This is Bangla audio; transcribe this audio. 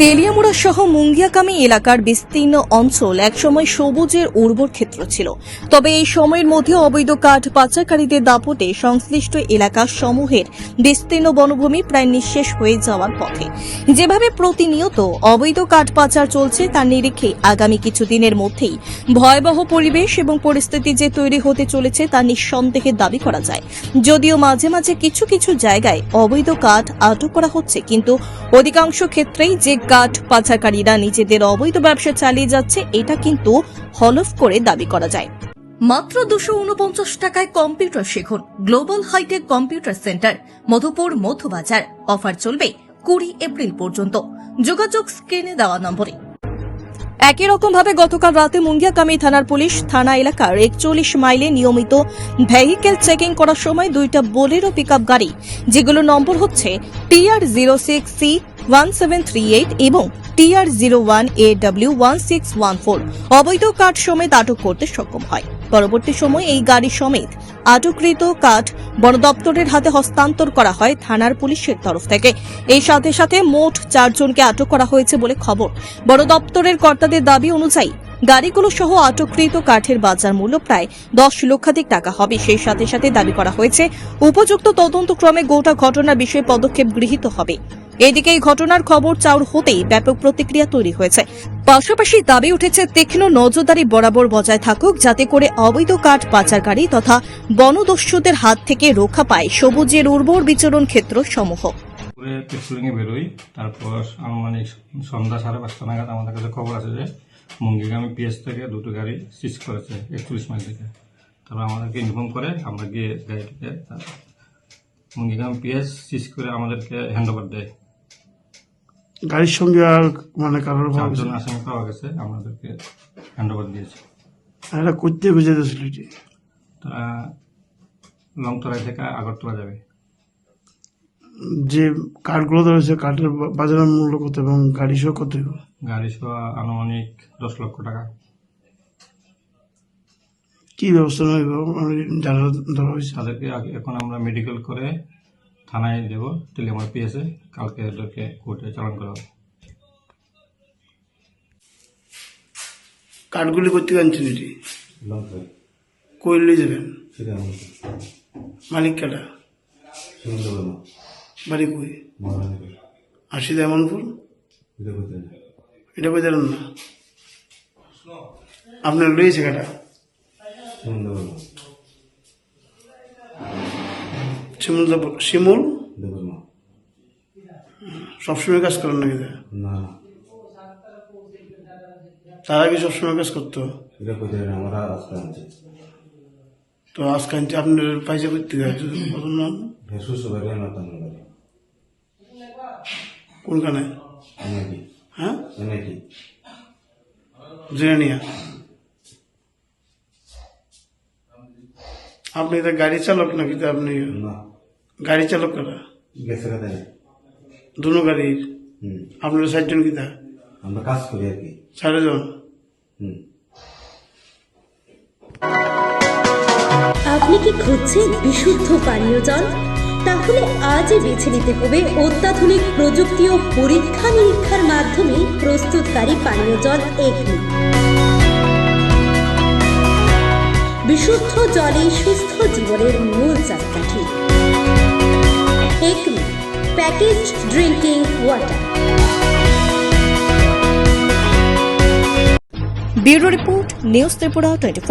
তেলিয়ামুড়া সহ মুঙ্গিয়াকামী এলাকার বিস্তীর্ণ অঞ্চল একসময় সবুজের উর্বর ক্ষেত্র ছিল। তবে এই সময়ের মধ্যে অবৈধ কাঠ পাচারকারীদের দাপটে সংশ্লিষ্ট এলাকা সমূহের বিস্তীর্ণ বনভূমি প্রায় নিঃশেষ হয়ে যাওয়ার পথে। যেভাবে প্রতিনিয়ত অবৈধ কাঠ পাচার চলছে তার নিরিখে আগামী কিছুদিনের মধ্যেই ভয়াবহ পরিবেশ এবং পরিস্থিতি যে তৈরি হতে চলেছে, তা নিঃসন্দেহে দাবি করা যায়। যদিও মাঝে মাঝে কিছু কিছু জায়গায় অবৈধ কাঠ আটক করা হচ্ছে, কিন্তু অধিকাংশ ক্ষেত্রেই যে কাঠ পাচারকারীরা নিজেদের অবৈধ ব্যবসা চালিয়ে যাচ্ছে, এটা কিন্তু হলফ করে দাবি করা যায়। মাত্র দুশো উনপঞ্চাশ টাকায় কম্পিউটার শিখুন, global hitech computer centre, Madhupur Madhubazar offer চলবে কুড়ি এপ্রিল পর্যন্ত। যোগাযোগ স্ক্রিনে দেওয়া নম্বরে। একই রকম ভাবে গতকাল রাতে মুঙ্গিয়াকামী থানার পুলিশ থানা এলাকার একচল্লিশ মাইলে নিয়মিত ভেহিকেল চেকিং করার সময় দুইটা বোলেরো পিক গাড়ি, যেগুলোর নম্বর হচ্ছে TR zero six C one seven three eight এবং TR zero one A W one six one four. অবৈধ কাঠ সমেত আটক করতে সক্ষম হয়। পরবর্তী সময় এই গাড়ি সমেত আটককৃত কাঠ বন দপ্তরের হাতে হস্তান্তর করা হয় থানার পুলিশের তরফ থেকে। এই সাথে সাথে মোট চারজনকে আটক করা হয়েছে বলে খবর। বন দপ্তরের কর্তাদের দাবি অনুযায়ী গাড়িগুলো সহ আটককৃত কাঠের বাজার মূল্য প্রায় দশ লক্ষাধিক টাকা হবে। সেই সাথে সাথে দাবি করা হয়েছে, উপযুক্ত তদন্তক্রমে গোটা ঘটনার বিষয়ে পদক্ষেপ গৃহীত হবে। এদিকে এই ঘটনার খবর চাউর হতেই ব্যাপক প্রতিক্রিয়া তৈরি হয়েছে। পাশাপাশি দাবি উঠেছে, তীক্ষ্ণ নজরদারি বরাবর বজায় থাকুক যাতে করে অবৈধ কাঠ পাচারকারী তথা বনদস্যুদের হাত থেকে রক্ষা পায় সবুজের উর্বর বিচরণ ক্ষেত্র সমূহ। পেট্রোলিংয়ে বেরোই, তারপর আনুমানিক সন্ধ্যা সাড়ে পাঁচটা নাগাদ আমাদের কাছে খবর আছে যে, মুঙ্গিগামী পিএস থেকে দুটো গাড়ি সিজ করেছে একচল্লিশ মাইল থেকে। তারপর আমাদেরকে ইনফর্ম করে, আমরা গিয়ে গাড়িটিকে মুঙ্গিগামী পিএস সিজ করে আমাদেরকে হ্যান্ড ওভার দেয়। গাড়ির সঙ্গে আর মানে কারোর চারজন আসামি পাওয়া গেছে আমাদেরকে হ্যান্ড ওভার দিয়েছে। এটা করতে বুঝাইতেছিল এটি তারা লংতরাই থেকে আগরতলা যাবে। যে কাঠগুলো ধরেছে কাঠের বা- বাজারের মূল্য কত এবং গাড়ি সহ কত? গাড়ি সহ আনুমানিক দশ লক্ষ টাকা। কি ব্যবস্থা নেব? মানে যারা ধরা হয়েছে। তাদেরকে আগে- এখন আমরা মেডিকেল করে থানায় দেবো। টেলিমার পিএসে কালকে ওদেরকে কোর্টে চালান করা হবে। কাঠগুলি করতে আনছেন এটি? কইলে যাবেন মালিক কাটা? বাড়ি কই? আশি এমনপুর এটা বোঝালেন না? আপনার লইছে কাটা? শিমুল শিমুল? সবসময় কাজ করেন নাকি? না। তারা কি সবসময় কাজ করতো? তো আজকে আনতে আপনার পয়সা করতে কোনখানে? হ্যাঁ? এনআইটি জেনে নিয়া আপনি তো গাড়ি চালক নাকি তো আপনি না। গাড়ি চালক কারা গেছে দুনো গাড়ির? হুম। আপনার চারজন কিতা আমরা কাজ করি আর কি। চারজন? হুম। আপনি কি খুঁজছেন বিশুদ্ধ পানীয় জল? তাহলে আজই বেছে নিতে হবে অত্যাধুনিক প্রযুক্তি ও পরীক্ষা নিরীক্ষার মাধ্যমে প্রস্তুতকারী পানীয় জল এগনি বিশুদ্ধ জলে সুস্থ জীবনের মূল চাকাঠি। Acme package drinking water bureau report, news Tripura twenty